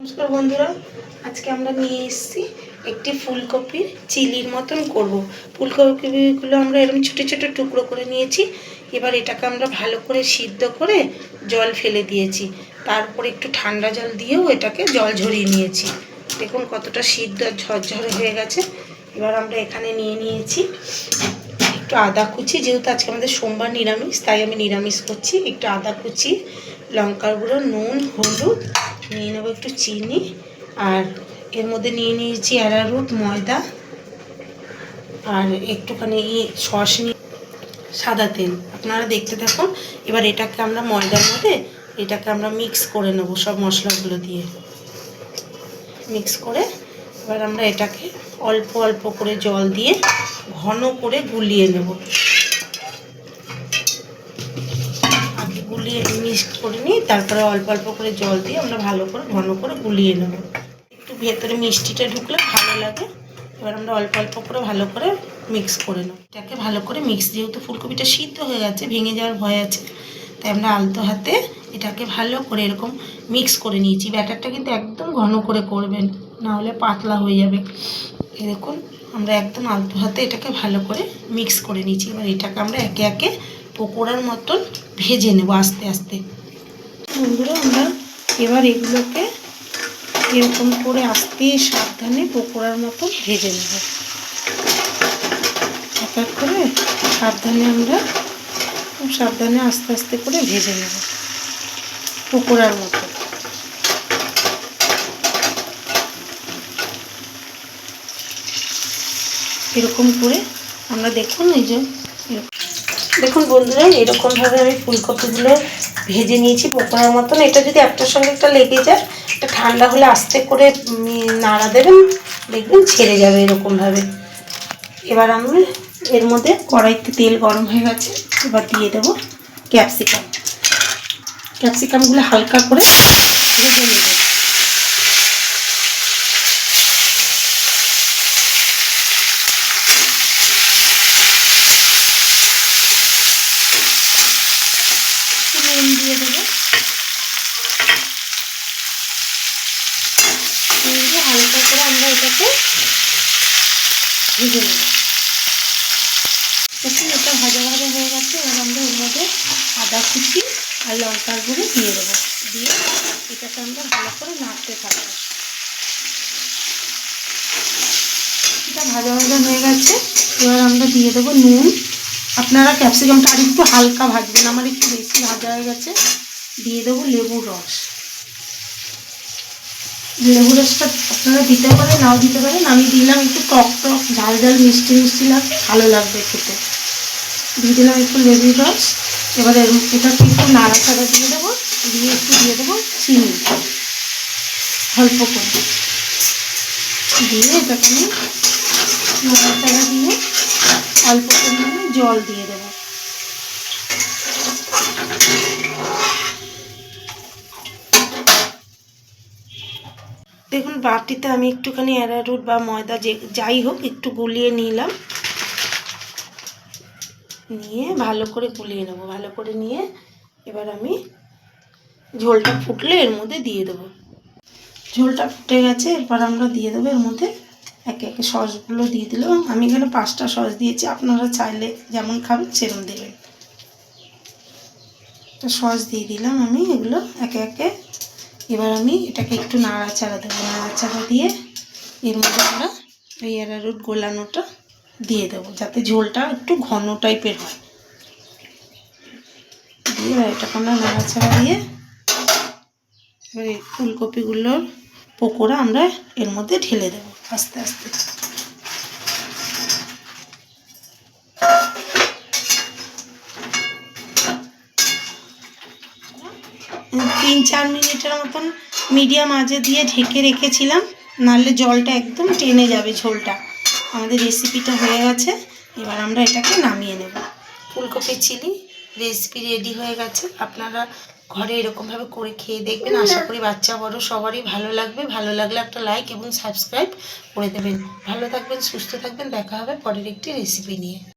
নমস্কার বন্ধুরা, আজকে আমরা নিয়ে এসেছি একটি ফুলকপির চিলির মতন করব। ফুলকপিগুলো আমরা এরকম ছোটো ছোটো টুকরো করে নিয়েছি। এবার এটাকে আমরা ভালো করে সিদ্ধ করে জল ফেলে দিয়েছি। তারপর একটু ঠান্ডা জল দিয়েও এটাকে জল ঝরিয়ে নিয়েছি। দেখুন কতটা সিদ্ধ ঝরঝরে হয়ে গেছে। এবার আমরা এখানে নিয়ে নিয়েছি একটু আদা কুচি, যেহেতু আজকে আমাদের সোমবার নিরামিষ, তাই আমি নিরামিষ করছি। একটু আদা কুচি, লঙ্কার গুঁড়ো, নুন, হলুদ নিয়ে নেব একটু চিনি, আর এর মধ্যে নিয়ে নিয়েছি অ্যারারুট ময়দা, আর একটুখানি সস নিয়ে সাদা তেল। আপনারা দেখতে থাকুন, এবার এটাকে আমরা ময়দার মধ্যে এটাকে আমরা মিক্স করে নেব সব মশলাগুলো দিয়ে। মিক্স করে এবার আমরা এটাকে অল্প অল্প করে জল দিয়ে ঘন করে গুলিয়ে নেব। গুলিয়ে মিক্স করে নিই তারপরে অল্প অল্প করে জল দিয়ে আমরা ভালো করে ঘন করে গুলিয়ে নেব। একটু ভেতরে মিষ্টিটা ঢুকলে ভালো লাগে। এবার আমরা অল্প অল্প করে ভালো করে মিক্স করে নেব। এটাকে ভালো করে মিক্স, যেহেতু ফুলকপিটা সিদ্ধ হয়ে গেছে, ভেঙে যাওয়ার ভয় আছে, তাই আমরা আলতো হাতে এটাকে ভালো করে এরকম মিক্স করে নিয়েছি। ব্যাটারটা কিন্তু একদম ঘন করে করবেন, না হলে পাতলা হয়ে যাবে। দেখুন, আমরা একদম আলতো হাতে এটাকে ভালো করে মিক্স করে নিয়েছি। এবার এটাকে আমরা একে একে পকোড়ার মতন ভেজে নেব আস্তে আস্তে বন্ধুরা, আমরা এবার এগুলোকে এরকম করে আস্তে সাবধানে পকোড়ার মতো ভেজে নেব এক এক করে সাবধানে আমরা খুব সাবধানে আস্তে আস্তে করে ভেজে নেব পকোড়ার মতো এরকম করে আমরা দেখুন এই যে। দেখুন বন্ধুরা, এরকমভাবে আমি ফুলকপিগুলো ভেজে নিয়েছি পকোড়ার মতন। এটা যদি একটার সঙ্গে একটা লেগে যায় এটা ঠান্ডা হলে আস্তে করে নাড়া দেবেন, দেখবেন ছেড়ে যাবে এরকমভাবে। এবার আমি এর মধ্যে কড়াইতে তেল গরম হয়ে গেছে, এবার দিয়ে দেবো ক্যাপসিকাম। ক্যাপসিকামগুলো হালকা করে ভেজে নেব একটু নুন দিয়ে দেবো। নুন দিয়ে হালকা করে আমরা এটাকে ভেজে নেব। দেখুন, এটা ভাজা ভাজা হয়ে গেছে। এবার আমরা এর মধ্যে আদা কুচি আর লঙ্কার গুঁড়ো দিয়ে দেবো। দিয়ে এটাকে আমরা ভালো করে নাড়তে থাকব। এটা ভাজা ভাজা হয়ে গেছে। এবার আমরা দিয়ে দেবো নুন। আপনারা ক্যাপসিকামটা আর একটু হালকা ভাজবেন। আমার একটু বেশি ভাজা হয়ে গেছে। দিয়ে দেবো লেবুর রস। লেবু রসটা আপনারা দিতে পারেন, নাও দিতে পারেন। আমি দিলাম একটু টক টক, ঝাল ঝাল, মিষ্টি মিষ্টি লাগবে, ভালো লাগবে খেতে। দিয়ে দিলাম একটু লেবুর রস। এবারে এটাকে একটু নাড়াচাড়া দিয়ে দেবো। দিয়ে একটু দিয়ে দেবো চিনি। অল্প করে। দিয়ে এটাকে আমি নাড়াচাড়া দিয়ে অল্প জল দিয়ে দেবো। দেখুন, বাটিতে আমি একটুখানি অ্যারারুট বা ময়দা যে, যাই হোক, একটু গুলিয়ে নিলাম। নিয়ে ভালো করে গুলিয়ে নেব। ভালো করে নিয়ে এবার আমি ঝোলটা ফুটলে এর মধ্যে দিয়ে দেবো। ঝোলটা ফুটে গেছে, এরপর আমরা দিয়ে দেবো এর মধ্যে সসগুলো দিয়ে দিলাম আমি এখানে পাঁচটা সস দিয়েছি। আপনারা চাইলে যেমন খাবেন সেরকম দেবেন। তো সস দিয়ে দিলাম আমি এগুলো একে একে। এবার আমি এটাকে একটু নাড়াচাড়া দেবো। নাড়াচাড়া দিয়ে এর মধ্যে আমরা এই অ্যারারুট গোলানোটা দিয়ে দেবো যাতে ঝোলটা একটু ঘন টাইপের হয়। দিয়ে এটাকে আমরা নাড়াচাড়া দিয়ে এবার ফুলকপিগুলোর পকোড়া আমরা এর মধ্যে ঢেলে দেবো আস্তে আস্তে। তিন চার মিনিটের মতন মিডিয়াম আঁচে দিয়ে ঢেকে রেখেছিলাম, নাহলে জলটা একদম টেনে যাবে ঝোলটা। আমাদের রেসিপিটা হয়ে গেছে, এবার আমরা এটাকে নামিয়ে নেব। ফুলকপি চিলি রেসিপি রেডি হয়ে গেছে, আপনারা ঘরে এরকমভাবে করে খেয়ে দেখবেন। আশা করি বাচ্চা বড় সবারই ভালো লাগবে। ভালো লাগলে একটা লাইক এবং সাবস্ক্রাইব করে দেবেন। ভালো থাকবেন সুস্থ থাকবেন। দেখা হবে পরের একটি রেসিপি নিয়ে।